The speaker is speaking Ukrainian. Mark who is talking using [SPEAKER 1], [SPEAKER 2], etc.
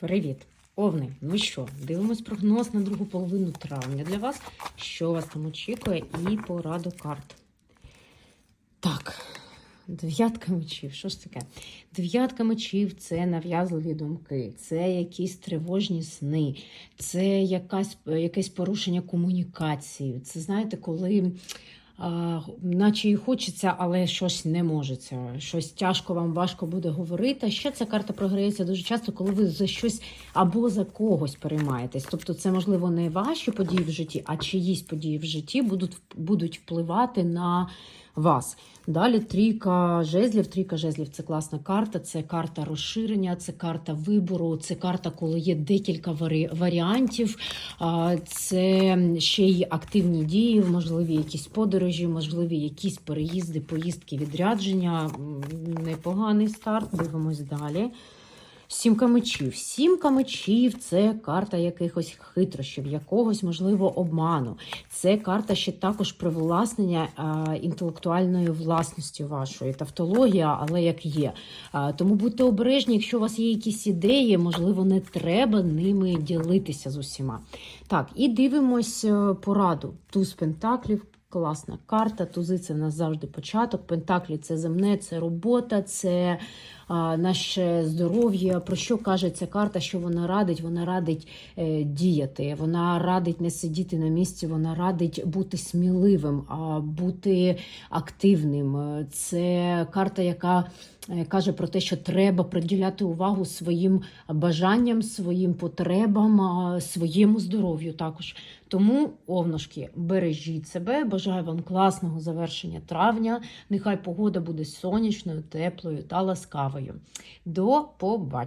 [SPEAKER 1] Привіт, Овни. Ну що, дивимось прогноз на другу половину травня для вас. Що вас там очікує, і пораду карт. Так, дев'ятка мечів. Що ж таке? Дев'ятка мечів це нав'язливі думки, це якісь тривожні сни, це якась, якесь порушення комунікації. Це знаєте, коли. Наче і хочеться, але щось не можеться. Щось тяжко вам важко буде говорити. Ще ця карта програється дуже часто, коли ви за щось або за когось переймаєтесь. Тобто, це можливо не ваші події в житті, а чиїсь події в житті будуть, будуть впливати на вас. Далі трійка жезлів. Трійка жезлів це класна карта, це карта розширення, це карта вибору, це карта, коли є декілька варі- варіантів. Це ще й активні дії, можливі якісь подорожі, можливі якісь переїзди, поїздки, відрядження. Непоганий старт. Дивимось далі. Сімка мечів. Сімка мечів це карта якихось хитрощів, якогось, можливо, обману. Це карта ще також привласнення інтелектуальної власності вашої, тавтологія, але як є. Тому будьте обережні, якщо у вас є якісь ідеї, можливо, не треба ними ділитися з усіма. Так, і дивимось е, пораду. Туз пентаклів. Класна карта. Тузи це в завжди початок. Пентаклі це земне, це робота, це наше здоров'я. Про що каже ця карта? Що вона радить? Вона радить е, діяти, вона радить не сидіти на місці, вона радить бути сміливим, а бути активним. Е, Це карта, яка е, каже про те, що треба приділяти увагу своїм бажанням, своїм потребам, своєму здоров'ю також. Тому, овнушки, бережіть себе. Бажаю вам класного завершення травня. Нехай погода буде сонячною, теплою та ласкавою. До побачення!